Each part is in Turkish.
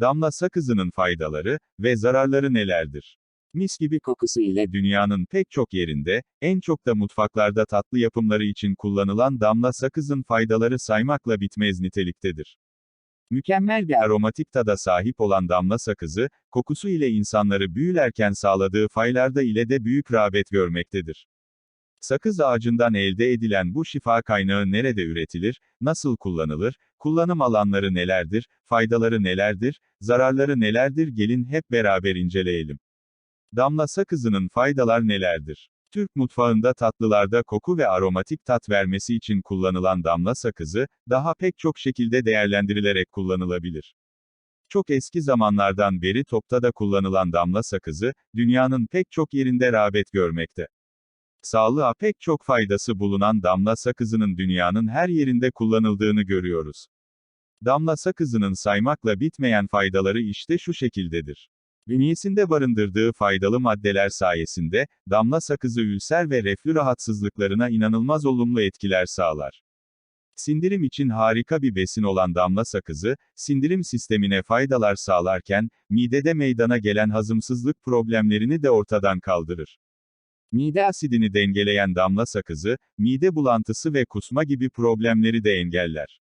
Damla sakızının faydaları ve zararları nelerdir? Mis gibi kokusu ile dünyanın pek çok yerinde, en çok da mutfaklarda tatlı yapımları için kullanılan damla sakızın faydaları saymakla bitmez niteliktedir. Mükemmel bir aromatik tada sahip olan damla sakızı, kokusu ile insanları büyülerken sağladığı faylarda ile de büyük rağbet görmektedir. Sakız ağacından elde edilen bu şifa kaynağı nerede üretilir, nasıl kullanılır, kullanım alanları nelerdir, faydaları nelerdir, zararları nelerdir gelin hep beraber inceleyelim. Damla sakızının faydalar nelerdir? Türk mutfağında tatlılarda koku ve aromatik tat vermesi için kullanılan damla sakızı, daha pek çok şekilde değerlendirilerek kullanılabilir. Çok eski zamanlardan beri topta da kullanılan damla sakızı, dünyanın pek çok yerinde rağbet görmekte. Sağlığa pek çok faydası bulunan damla sakızının dünyanın her yerinde kullanıldığını görüyoruz. Damla sakızının saymakla bitmeyen faydaları işte şu şekildedir. Bünyesinde barındırdığı faydalı maddeler sayesinde, damla sakızı ülser ve reflü rahatsızlıklarına inanılmaz olumlu etkiler sağlar. Sindirim için harika bir besin olan damla sakızı, sindirim sistemine faydalar sağlarken, midede meydana gelen hazımsızlık problemlerini de ortadan kaldırır. Mide asidini dengeleyen damla sakızı, mide bulantısı ve kusma gibi problemleri de engeller.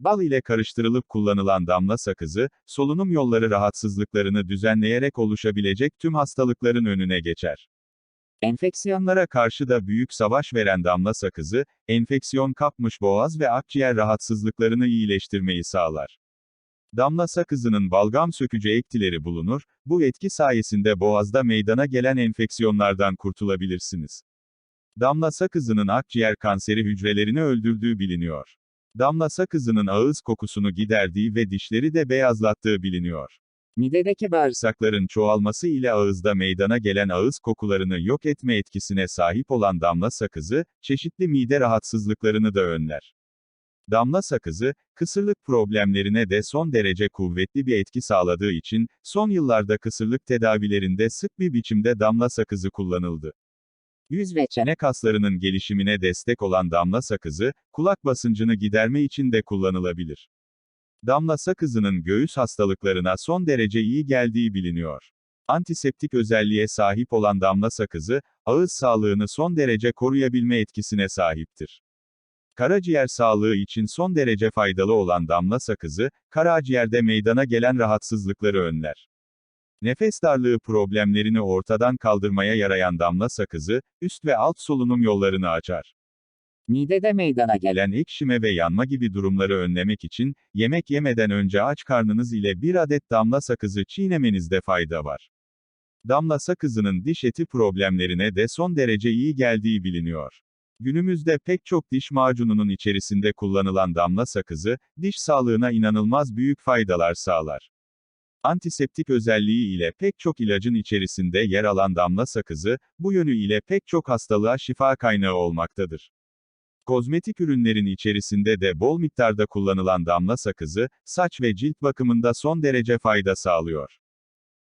Bal ile karıştırılıp kullanılan damla sakızı, solunum yolları rahatsızlıklarını düzenleyerek oluşabilecek tüm hastalıkların önüne geçer. Enfeksiyonlara karşı da büyük savaş veren damla sakızı, enfeksiyon kapmış boğaz ve akciğer rahatsızlıklarını iyileştirmeyi sağlar. Damla sakızının balgam sökücü etkileri bulunur, bu etki sayesinde boğazda meydana gelen enfeksiyonlardan kurtulabilirsiniz. Damla sakızının akciğer kanseri hücrelerini öldürdüğü biliniyor. Damla sakızının ağız kokusunu giderdiği ve dişleri de beyazlattığı biliniyor. Midedeki bağırsakların çoğalması ile ağızda meydana gelen ağız kokularını yok etme etkisine sahip olan damla sakızı, çeşitli mide rahatsızlıklarını da önler. Damla sakızı, kısırlık problemlerine de son derece kuvvetli bir etki sağladığı için, son yıllarda kısırlık tedavilerinde sık bir biçimde damla sakızı kullanıldı. Yüz ve çene kaslarının gelişimine destek olan damla sakızı, kulak basıncını giderme için de kullanılabilir. Damla sakızının göğüs hastalıklarına son derece iyi geldiği biliniyor. Antiseptik özelliğe sahip olan damla sakızı, ağız sağlığını son derece koruyabilme etkisine sahiptir. Karaciğer sağlığı için son derece faydalı olan damla sakızı, karaciğerde meydana gelen rahatsızlıkları önler. Nefes darlığı problemlerini ortadan kaldırmaya yarayan damla sakızı, üst ve alt solunum yollarını açar. Midede meydana gelen ekşime ve yanma gibi durumları önlemek için, yemek yemeden önce aç karnınız ile bir adet damla sakızı çiğnemenizde fayda var. Damla sakızının diş eti problemlerine de son derece iyi geldiği biliniyor. Günümüzde pek çok diş macununun içerisinde kullanılan damla sakızı, diş sağlığına inanılmaz büyük faydalar sağlar. Antiseptik özelliği ile pek çok ilacın içerisinde yer alan damla sakızı, bu yönü ile pek çok hastalığa şifa kaynağı olmaktadır. Kozmetik ürünlerin içerisinde de bol miktarda kullanılan damla sakızı, saç ve cilt bakımında son derece fayda sağlıyor.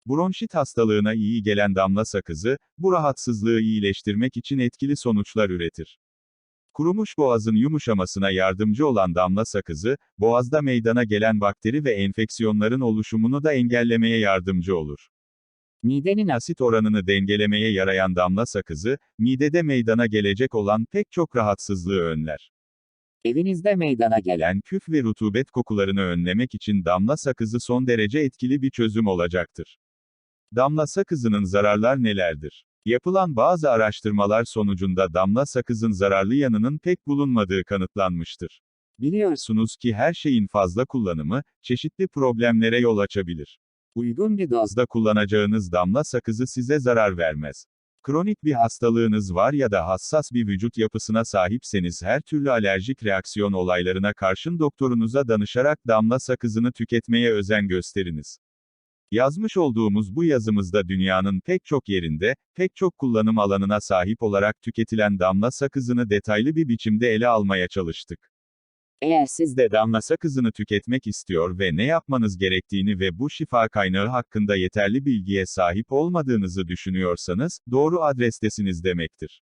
Bronşit hastalığına iyi gelen damla sakızı, bu rahatsızlığı iyileştirmek için etkili sonuçlar üretir. Kurumuş boğazın yumuşamasına yardımcı olan damla sakızı, boğazda meydana gelen bakteri ve enfeksiyonların oluşumunu da engellemeye yardımcı olur. Midenin asit oranını dengelemeye yarayan damla sakızı, midede meydana gelecek olan pek çok rahatsızlığı önler. Evinizde meydana gelen küf ve rutubet kokularını önlemek için damla sakızı son derece etkili bir çözüm olacaktır. Damla sakızının zararlar nelerdir? Yapılan bazı araştırmalar sonucunda damla sakızın zararlı yanının pek bulunmadığı kanıtlanmıştır. Biliyorsunuz ki her şeyin fazla kullanımı, çeşitli problemlere yol açabilir. Uygun bir dozda kullanacağınız damla sakızı size zarar vermez. Kronik bir hastalığınız var ya da hassas bir vücut yapısına sahipseniz her türlü alerjik reaksiyon olaylarına karşın doktorunuza danışarak damla sakızını tüketmeye özen gösteriniz. Yazmış olduğumuz bu yazımızda dünyanın pek çok yerinde, pek çok kullanım alanına sahip olarak tüketilen damla sakızını detaylı bir biçimde ele almaya çalıştık. Eğer siz de damla sakızını tüketmek istiyor ve ne yapmanız gerektiğini ve bu şifa kaynağı hakkında yeterli bilgiye sahip olmadığınızı düşünüyorsanız, doğru adrestesiniz demektir.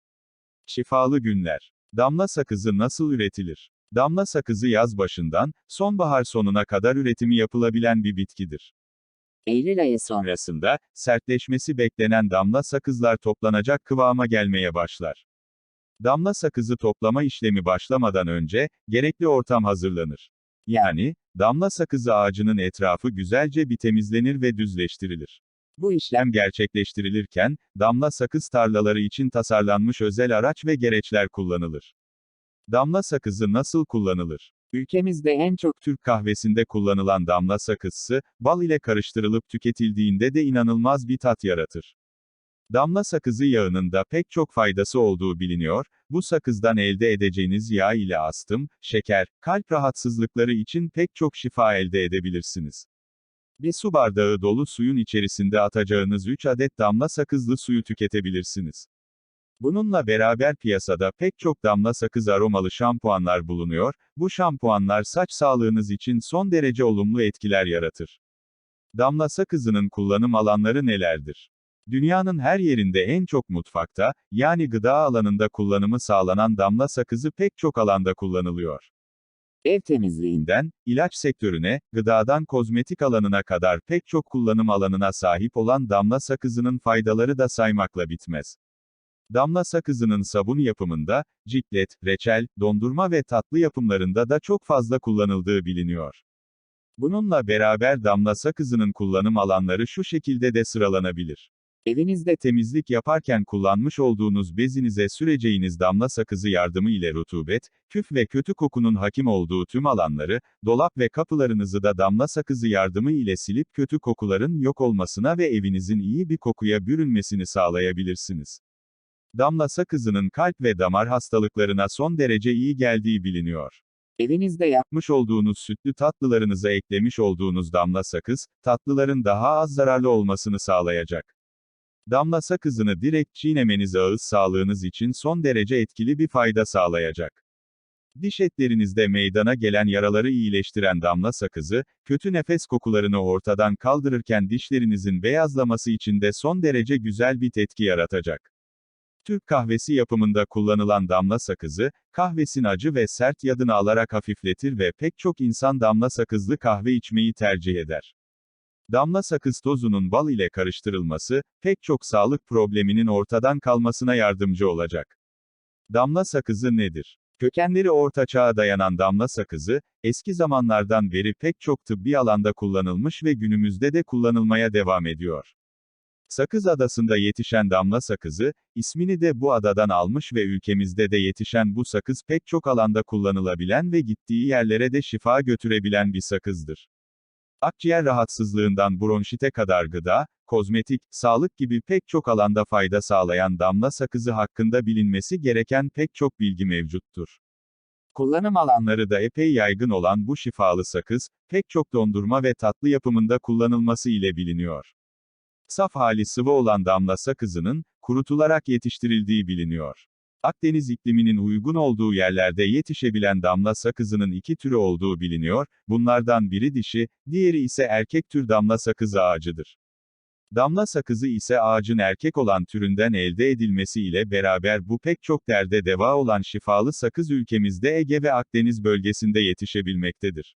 Şifalı günler. Damla sakızı nasıl üretilir? Damla sakızı yaz başından, sonbahar sonuna kadar üretimi yapılabilen bir bitkidir. Eylül ayı sonrası Sonrasında, sertleşmesi beklenen damla sakızlar toplanacak kıvama gelmeye başlar. Damla sakızı toplama işlemi başlamadan önce, gerekli ortam hazırlanır. Yani, damla sakızı ağacının etrafı güzelce bir temizlenir ve düzleştirilir. Bu işlem gerçekleştirilirken, damla sakız tarlaları için tasarlanmış özel araç ve gereçler kullanılır. Damla sakızı nasıl kullanılır? Ülkemizde en çok Türk kahvesinde kullanılan damla sakızı, bal ile karıştırılıp tüketildiğinde de inanılmaz bir tat yaratır. Damla sakızı yağının da pek çok faydası olduğu biliniyor, bu sakızdan elde edeceğiniz yağ ile astım, şeker, kalp rahatsızlıkları için pek çok şifa elde edebilirsiniz. Bir su bardağı dolu suyun içerisinde atacağınız 3 adet damla sakızlı suyu tüketebilirsiniz. Bununla beraber piyasada pek çok damla sakız aromalı şampuanlar bulunuyor, bu şampuanlar saç sağlığınız için son derece olumlu etkiler yaratır. Damla sakızının kullanım alanları nelerdir? Dünyanın her yerinde en çok mutfakta, yani gıda alanında kullanımı sağlanan damla sakızı pek çok alanda kullanılıyor. ev temizliğinden, ilaç sektörüne, gıdadan kozmetik alanına kadar pek çok kullanım alanına sahip olan damla sakızının faydaları da saymakla bitmez. Damla sakızının sabun yapımında, ciklet, reçel, dondurma ve tatlı yapımlarında da çok fazla kullanıldığı biliniyor. Bununla beraber damla sakızının kullanım alanları şu şekilde de sıralanabilir. evinizde Temizlik yaparken kullanmış olduğunuz bezinize süreceğiniz damla sakızı yardımı ile rutubet, küf ve kötü kokunun hakim olduğu tüm alanları, dolap ve kapılarınızı da damla sakızı yardımı ile silip kötü kokuların yok olmasına ve evinizin iyi bir kokuya bürünmesini sağlayabilirsiniz. Damla sakızının kalp ve damar hastalıklarına son derece iyi geldiği biliniyor. evinizde yap Yapmış olduğunuz sütlü tatlılarınıza eklemiş olduğunuz damla sakız, tatlıların daha az zararlı olmasını sağlayacak. Damla sakızını direkt çiğnemeniz ağız sağlığınız için son derece etkili bir fayda sağlayacak. Diş etlerinizde meydana gelen yaraları iyileştiren damla sakızı, kötü nefes kokularını ortadan kaldırırken dişlerinizin beyazlaması için de son derece güzel bir etki yaratacak. Türk kahvesi yapımında kullanılan damla sakızı, kahvesin acı ve sert yadını alarak hafifletir ve pek çok insan damla sakızlı kahve içmeyi tercih eder. Damla sakız tozunun bal ile karıştırılması, pek çok sağlık probleminin ortadan kalmasına yardımcı olacak. Damla sakızı nedir? Kökenleri Orta Çağ'a dayanan damla sakızı, eski zamanlardan beri pek çok tıbbi alanda kullanılmış ve günümüzde de kullanılmaya devam ediyor. Sakız Adası'nda yetişen damla sakızı, ismini de bu adadan almış ve ülkemizde de yetişen bu sakız pek çok alanda kullanılabilen ve gittiği yerlere de şifa götürebilen bir sakızdır. Akciğer rahatsızlığından bronşite kadar gıda, kozmetik, sağlık gibi pek çok alanda fayda sağlayan damla sakızı hakkında bilinmesi gereken pek çok bilgi mevcuttur. kullanım alanları da epey yaygın olan bu şifalı sakız, pek çok dondurma ve tatlı yapımında kullanılması ile biliniyor. Saf hali sıvı olan damla sakızının, kurutularak yetiştirildiği biliniyor. Akdeniz ikliminin uygun olduğu yerlerde yetişebilen damla sakızının iki türü olduğu biliniyor, bunlardan biri dişi, diğeri ise erkek tür damla sakızı ağacıdır. Damla sakızı ise ağacın erkek olan türünden elde edilmesi ile beraber bu pek çok derde deva olan şifalı sakız ülkemizde Ege ve Akdeniz bölgesinde yetişebilmektedir.